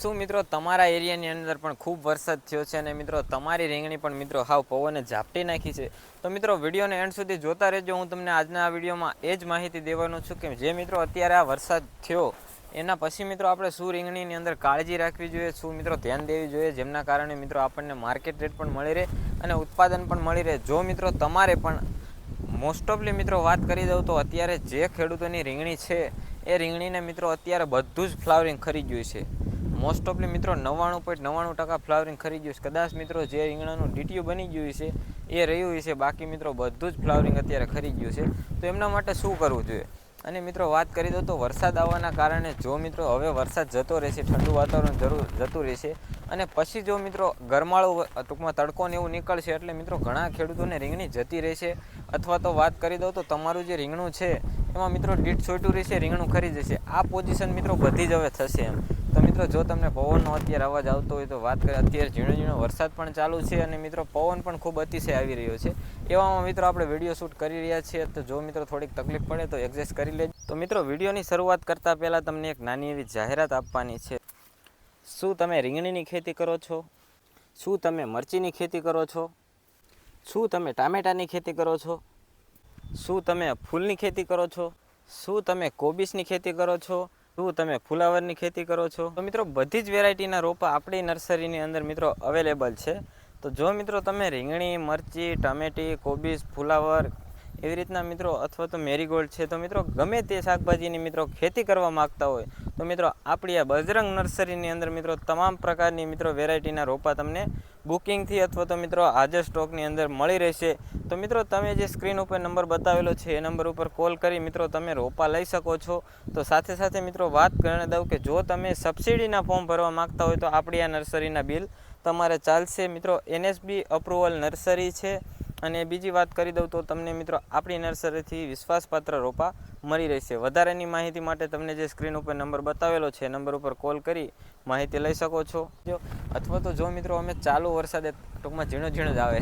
શું મિત્રો, તમારા એરિયાની અંદર પણ ખૂબ વરસાદ થયો છે અને મિત્રો તમારી રીંગણી પણ મિત્રો હાવ પવને ઝાપટી નાખી છે. તો મિત્રો, વિડીયોને એન્ડ સુધી જોતા રહેજો. હું તમને આજના આ વિડીયોમાં એ જ માહિતી દેવાનો છું કે જે મિત્રો અત્યારે આ વરસાદ થયો, એના પછી મિત્રો આપણે શું રીંગણીની અંદર કાળજી રાખવી જોઈએ, શું મિત્રો ધ્યાન દેવી જોઈએ, જેમના કારણે મિત્રો આપણને માર્કેટ રેટ પણ મળી રહે અને ઉત્પાદન પણ મળી રહે. જો મિત્રો તમારે પણ મોસ્ટ ઓફલી મિત્રો વાત કરી દઉં તો અત્યારે જે ખેડૂતોની રીંગણી છે, એ રીંગણીને મિત્રો અત્યારે બધું જ ફ્લાવરિંગ ખરી ગયું છે. મોસ્ટ ઓફલી મિત્રો નવ્વાણું પોઈન્ટ નવ્વાણું ટકા ફ્લાવરિંગ ખરી ગયું છે. કદાચ મિત્રો જે રીંગણાનું ડીટીયું બની ગયું છે, એ રહ્યું છે. બાકી મિત્રો બધું જ ફ્લાવરિંગ અત્યારે ખરી ગયું છે. તો એમના માટે શું કરવું જોઈએ? અને મિત્રો વાત કરી દો તો વરસાદ આવવાના કારણે જો મિત્રો હવે વરસાદ જતો રહેશે, ઠંડુ વાતાવરણ જરૂર જતું રહેશે અને પછી જો મિત્રો ગરમાળો ટૂંકમાં તડકો ને એવું નીકળશે એટલે મિત્રો ઘણા ખેડૂતોને રીંગણી જતી રહેશે. અથવા તો વાત કરી દો તો તમારું જે રીંગણું છે, એમાં મિત્રો દીઠ છોટું રહેશે, રીંગણું ખરી જશે. આ પોઝિશન મિત્રો બધી જ હવે થશે એમ. મિત્રો, જો તમને પવનનો અત્યારે અવાજ આવતો હોય તો વાત કરીએ. અત્યારે ઝીણો ઝીણો વરસાદ પણ ચાલુ છે અને મિત્રો, પવન પણ ખૂબ અતિશય આવી રહ્યો છે. એવામાં મિત્રો, આપણે વીડિયો શૂટ કરી રહ્યા છીએ, તો જો મિત્રો થોડીક તકલીફ પડે તો એડજસ્ટ કરી લેજો. તો મિત્રો, વિડીયોની શરૂઆત કરતાં પહેલાં તમને એક નાની એવી જાહેરાત આપવાની છે. શું તમે રીંગણીની ખેતી કરો છો? શું તમે મરચીની ખેતી કરો છો? શું તમે ટામેટાની ખેતી કરો છો? શું તમે ફૂલની ખેતી કરો છો? શું તમે કોબીસની ખેતી કરો છો? શું તમે ફુલાવરની ખેતી કરો છો? તો મિત્રો, બધી જ વેરાયટીના રોપા આપણી નર્સરીની અંદર મિત્રો અવેલેબલ છે. તો જો મિત્રો તમે રીંગણી, મરચી, ટમેટી કોબીસ ફુલાવર એવી રીતના મિત્રો અથવા તો મેરીગોલ્ડ છે, તો મિત્રો ગમે તે શાકભાજીની મિત્રો ખેતી કરવા માગતા હોય, તો મિત્રો આપણી આ બજરંગ નર્સરીની અંદર મિત્રો તમામ પ્રકારની મિત્રો વેરાયટીના રોપા તમને બુકિંગથી અથવા તો મિત્રો આજે સ્ટોકની અંદર મળી રહેશે. તો મિત્રો, તમે જે સ્ક્રીન ઉપર નંબર બતાવેલો છે, એ નંબર ઉપર કોલ કરી મિત્રો તમે રોપા લઈ શકો છો. તો સાથે સાથે મિત્રો વાત કરીને દઉં કે જો તમે સબસિડીના ફોર્મ ભરવા માગતા હોય તો આપણી આ નર્સરીના બિલ તમારે ચાલશે. મિત્રો, એનએસબી અપ્રુવલ નર્સરી છે. અને બીજી વાત કરી દઉં તો તમને મિત્રો આપણી નર્સરીથી વિશ્વાસપાત્ર રોપા મળી રહેશે. વધારેની માહિતી માટે તમને જે સ્ક્રીન ઉપર નંબર બતાવેલો છે નંબર ઉપર કોલ કરી માહિતી લઈ શકો છો. જો અથવા તો જો મિત્રો અમે ચાલુ વરસાદે ટૂંકમાં ઝીણો ઝીણો જ આવે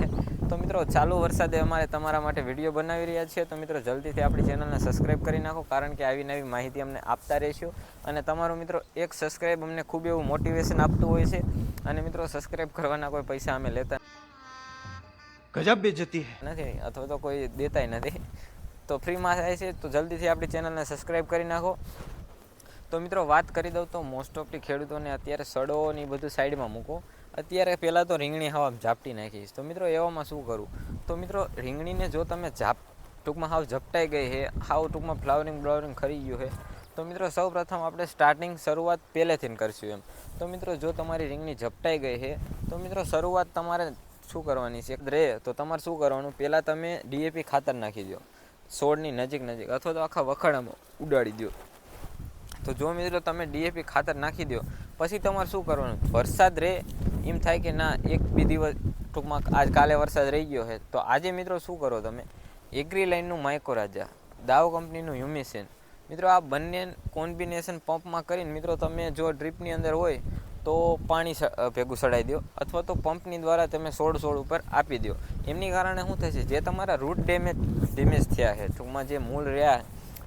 તો મિત્રો ચાલુ વરસાદે અમારે તમારા માટે વીડિયો બનાવી રહ્યા છીએ. તો મિત્રો જલ્દીથી આપણી ચેનલને સબસ્ક્રાઈબ કરી નાખો, કારણ કે આવી નવી માહિતી અમને આપતા રહેશો. અને તમારું મિત્રો એક સબસ્ક્રાઈબ અમને ખૂબ એવું મોટિવેશન આપતું હોય છે. અને મિત્રો સબસ્ક્રાઈબ કરવાના કોઈ પૈસા અમે લેતા ગજબ બેજતી નથી અથવા તો કોઈ દેતાય નથી. તો ફ્રીમાં થાય છે, તો જલ્દીથી આપણી ચેનલને સબસ્ક્રાઈબ કરી નાખો. તો મિત્રો, વાત કરી દઉં તો મોસ્ટ ઓફલી ખેડૂતોને અત્યારે સડો ને બધું સાઈડમાં મૂકો. અત્યારે પહેલાં તો રીંગણી હવા ઝાપટી નાખીશ. તો મિત્રો, એવામાં શું કરું? તો મિત્રો, રીંગણીને જો તમે ઝાપ, ટૂંકમાં હાવ ઝપટાઈ ગઈ હે, હાવ ટૂંકમાં ફ્લાવરિંગ બ્લાવરિંગ ખરી ગયું છે તો મિત્રો સૌ પ્રથમ આપણે સ્ટાર્ટિંગ શરૂઆત પહેલેથી કરશું એમ. તો મિત્રો, જો તમારી રીંગણી ઝપટાઈ ગઈ છે તો મિત્રો, શરૂઆત તમારે શું કરવાની છે? રહે તો તમારે શું કરવાનું? પહેલાં તમે ડીએપી ખાતર નાખી દો. છોડની નજીક નજીક, અથવા તો આખા વખાડામાં ઉડાડી દો. તો જો મિત્રો તમે ડીએપી ખાતર નાખી દો, પછી તમારે શું કરવાનું? વરસાદ રહે એમ થાય કે ના, એક બે દિવસ ટૂંકમાં આજ કાલે વરસાદ રહી ગયો છે. તો આજે મિત્રો શું કરો તમે? એગ્રી લાઇનનું માઇકો રાજા, દાવ કંપનીનું હ્યુમિસેન મિત્રો આ બંને કોમ્બિનેશન પંપમાં કરીને મિત્રો તમે જો ડ્રીપની અંદર હોય તો પાણી ભેગું સડાઈ દો અથવા તો પંપની દ્વારા તમે સોળ સોળ ઉપર આપી દો. એમની કારણે શું થશે? જે તમારા રૂટ ડેમેજ ડેમેજ થયા છે, ટૂંકમાં જે મૂળ રહ્યા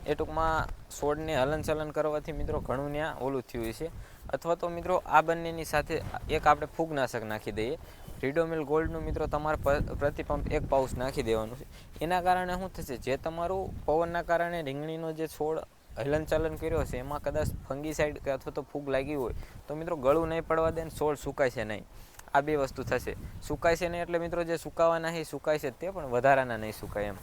એ ટૂંકમાં છોડને હલનચલન કરવાથી મિત્રો ઘણું ત્યાં ઓલું થયું છે અથવા તો મિત્રો આ બંનેની સાથે એક આપણે ફૂગનાશક નાખી દઈએ. રીડોમિલ ગોલ્ડનું મિત્રો તમારે પ્રતિપંપ પ્રતિ પંપ એક પાઉચ નાખી દેવાનું છે. એના કારણે શું થશે? જે તમારું પવનના કારણે રીંગણીનો જે છોડ હલનચલન કર્યો છે એમાં કદાચ ફંગીસાઇડ કે અથવા તો ફૂગ લાગી હોય, તો મિત્રો ગળું નહીં પડવા દે ને છોડ સુકાય છે નહીં. આ બે વસ્તુ થશે. સુકાય છે નહીં એટલે મિત્રો જે સુકાવાના છે સુકાય છે તે, પણ વધારાના નહીં સુકાય એમ.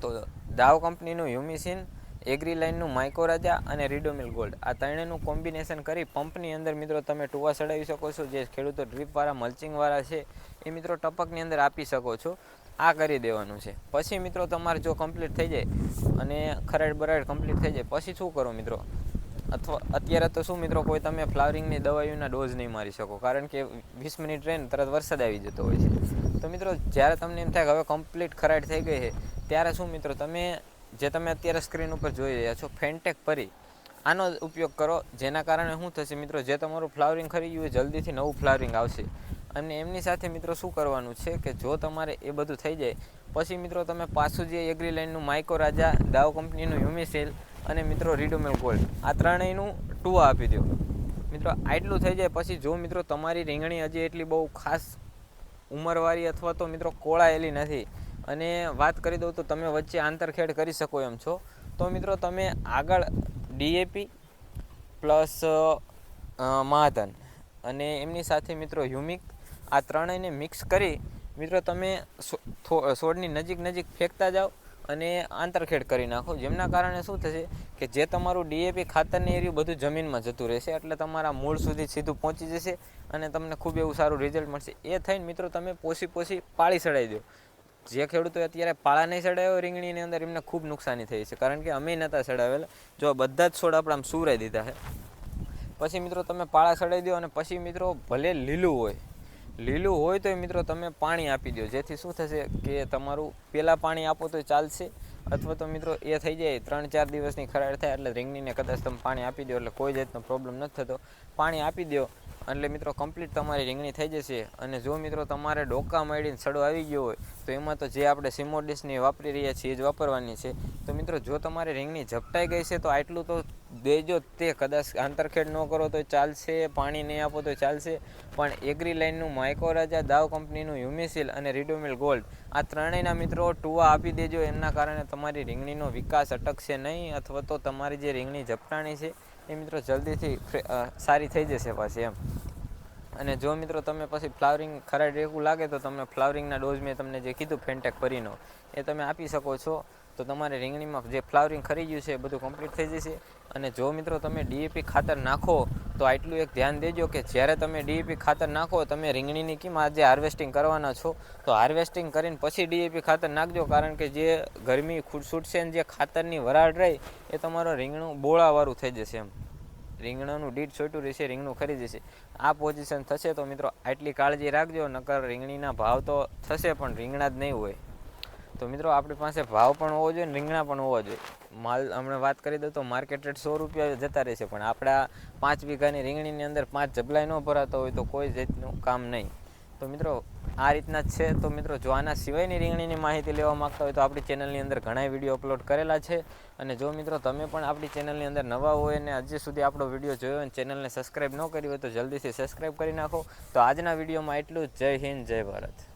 તો દાવ કંપનીનું હ્યુમિસિન એગ્રી લાઇનનું માઇકોરાજા અને રીડોમિલ ગોલ્ડ આ ત્રણેયનું કોમ્બિનેશન કરી પંપની અંદર મિત્રો તમે ટુવા ચડાવી શકો છો, જે ખેડૂતો ડ્રીપવાળા, મલ્ચિંગવાળા છે, એ મિત્રો ટપકની અંદર આપી શકો છો. આ કરી દેવાનું છે. પછી મિત્રો તમારે જો કમ્પ્લીટ થઈ જાય અને ખરાડ બરાડ કમ્પ્લીટ થઈ જાય, પછી શું કરો મિત્રો? અથવા અત્યારે તો શું મિત્રો કોઈ તમે ફ્લાવરિંગની દવાઈઓના ડોઝ નહીં મારી શકો, કારણ કે વીસ મિનિટ રહીને તરત વરસાદ આવી જતો હોય છે. તો મિત્રો જ્યારે તમને એમ થાય કે હવે કમ્પ્લીટ ખરાડ થઈ ગઈ છે, ત્યારે શું મિત્રો તમે જે તમે અત્યારે સ્ક્રીન ઉપર જોઈ રહ્યા છો ફેન્ટેક પરી, આનો ઉપયોગ કરો, જેના કારણે શું થશે મિત્રો, જે તમારું ફ્લાવરિંગ ખરી ગયું જલ્દીથી નવું ફ્લાવરિંગ આવશે. અને એમની સાથે મિત્રો શું કરવાનું છે કે જો તમારે એ બધું થઈ જાય, પછી મિત્રો તમે પાછું જે એગ્રી લાઇનનું માઇકો રાજા, દાવ કંપનીનું હ્યુમિસેલ અને મિત્રો રીડોમેલ ગોલ્ડ આ ત્રણેયનું ટુ આપી દો મિત્રો આટલું થઈ જાય, પછી જો મિત્રો તમારી રીંગણી હજી એટલી બહુ ખાસ ઉંમરવાળી અથવા તો મિત્રો કોળાયેલી નથી, અને વાત કરી દઉં તો તમે વચ્ચે આંતરખેડ કરી શકો એમ છો, તો મિત્રો તમે આગળ ડીએપી પ્લસ મહાધન અને એમની સાથે મિત્રો હ્યુમિક આ ત્રણેયને મિક્સ કરી, મિત્રો તમે છોડની નજીક નજીક ફેંકતા જાઓ અને આંતરખેડ કરી નાખો. જેમના કારણે શું થશે કે જે તમારું ડીએપી ખાતરની એર્યું બધું જમીનમાં જતું રહેશે, એટલે તમારા મૂળ સુધી સીધું પહોંચી જશે અને તમને ખૂબ એવું સારું રિઝલ્ટ મળશે. એ થઈને મિત્રો તમે પોસી પોસી પાળી સડાવી દો. જે ખેડૂતોએ અત્યારે પાળા નહીં સડાવ્યો રીંગણીની અંદર એમને ખૂબ નુકસાની થઈ છે. કારણ કે અમે નહોતા સડાવેલા. જો બધા જ છોડ આપણે આમ સુરાઈ દીધા છે. પછી મિત્રો તમે પાળા સડાવી દો અને પછી મિત્રો ભલે લીલું હોય લીલું હોય તો મિત્રો તમે પાણી આપી દો જેથી શું થશે કે તમારું પહેલાં પાણી આપો તો ચાલશે. અથવા તો મિત્રો એ થઈ જાય, ત્રણ ચાર દિવસની ખરાડ થાય એટલે રીંગણીને કદાચ તમે પાણી આપી દો એટલે કોઈ જાતનો પ્રોબ્લેમ નથી થતો. પાણી આપી દો એટલે મિત્રો કમ્પ્લીટ તમારી રીંગણી થઈ જશે. અને જો મિત્રો, તમારે ડોકા મળીને સડો આવી ગયો હોય, તો એમાં તો જે આપણે સિમોડિસની વાપરી રહ્યા છીએ, એ જ વાપરવાની છે. તો મિત્રો, જો તમારી રીંગણી ઝપટાઈ ગઈ છે, તો આટલું તો દેજો તે. કદાચ આંતરખેડ ન કરો તો ચાલશે, પાણી નહીં આપો તો ચાલશે. પણ એગ્રી લાઇનનું માઇકોરાજા દાવ કંપનીનું યુમિસિલ અને રીડોમિલ ગોલ્ડ આ ત્રણેયના મિત્રો ટુવા આપી દેજો. એમના કારણે તમારી રીંગણીનો વિકાસ અટકશે નહીં, અથવા તો તમારી જે રીંગણી ઝપટાણી છે એ મિત્રો જલ્દીથી સારી થઈ જશે પાછી એમ. અને જો મિત્રો તમે પછી ફ્લાવરિંગ ખરાડ એવું લાગે તો તમે ફ્લાવરિંગના ડોઝ મેં તમને જે કીધું, ફેન્ટેક ભરીનો, એ તમે આપી શકો છો. તો તમારે રીંગણીમાં જે ફ્લાવરિંગ ખરી ગયું છે એ બધું કમ્પ્લીટ થઈ જશે. અને જો મિત્રો તમે ડીએપી ખાતર નાખો, તો આટલું એક ધ્યાન દેજો કે જ્યારે તમે ડીએપી ખાતર નાખો, તમે રીંગણીની કિંમત આજે હાર્વેસ્ટિંગ કરવાના છો? તો હાર્વેસ્ટિંગ કરીને પછી ડીએપી ખાતર નાખજો, કારણ કે જે ગરમી ખૂટ છૂટશે ને જે ખાતરની વરાળ રહી, એ તમારો રીંગણું બોળાવાળું થઈ જશે એમ. રીંગણાનું દીઠ છોટું રહેશે, રીંગણું ખરી જશે. આ પોઝિશન થશે તો મિત્રો આટલી કાળજી રાખજો, નકર રીંગણીના ભાવ તો થશે પણ રીંગણા જ નહીં હોય. તો મિત્રો, આપણી પાસે ભાવ પણ હોવો જોઈએ રીંગણા પણ હોવા જોઈએ. માલ હમણાં વાત કરી દઉં તો માર્કેટ રેટ સો રૂપિયા જતા રહેશે પણ આપણા પાંચ વીઘાની રીંગણીની અંદર પાંચ જબલાઈ ન ભરાતો હોય તો કોઈ રીતનું કામ નહીં. તો મિત્રો, આ રીતના છે. તો મિત્રો, જો આના સિવાયની રીંગણીની માહિતી લેવા માગતા હોય તો આપણી ચેનલની અંદર ઘણા વીડિયો અપલોડ કરેલા છે. અને જો મિત્રો, તમે પણ આપણી ચેનલની અંદર નવા હોય અને હજી સુધી આપણો વીડિયો જોયો અને ચેનલને સબસ્ક્રાઈબ ન કરી હોય તો જલ્દીથી સબસ્ક્રાઈબ કરી નાખો. તો આજના વિડીયોમાં એટલું જય હિન્દ, જય ભારત.